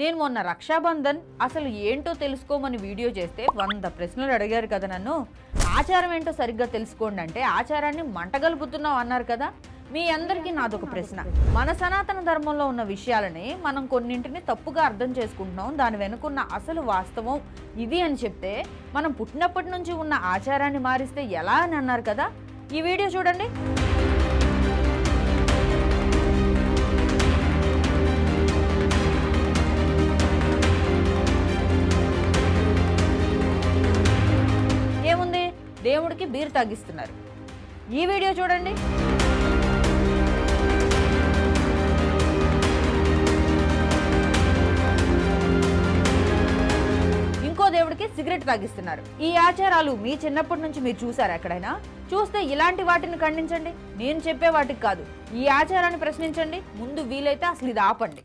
నేను మొన్న రక్షాబంధన్ అసలు ఏంటో తెలుసుకోమని వీడియో చేస్తే వంద ప్రశ్నలు అడిగారు కదా నన్ను. ఆచారం ఏంటో సరిగ్గా తెలుసుకోండి అంటే ఆచారాన్ని మంటగలుపుతున్నావు అన్నారు కదా. మీ అందరికీ నాదొక ప్రశ్న. మన సనాతన ధర్మంలో ఉన్న విషయాలని మనం కొన్నింటిని తప్పుగా అర్థం చేసుకుంటున్నాం. దాని వెనుకున్న అసలు వాస్తవం ఇది అని చెప్తే మనం పుట్టినప్పటి నుంచి ఉన్న ఆచారాన్ని మారిస్తే ఎలా అని అన్నారు కదా. ఈ వీడియో చూడండి. దేవుడికి బీర్ తాగిస్తున్నారు. ఈ వీడియో చూడండి. ఇంకో దేవుడికి సిగరెట్ తాగిస్తున్నారు. ఈ ఆచారాలు మీ చిన్నప్పటి నుంచి మీరు చూసారు ఎక్కడైనా? చూస్తే ఇలాంటి వాటిని ఖండించండి. నేను చెప్పే వాటికి కాదు. ఈ ఆచారాన్ని ప్రశ్నించండి. ముందు వీలైతే అసలు ఇది ఆపండి.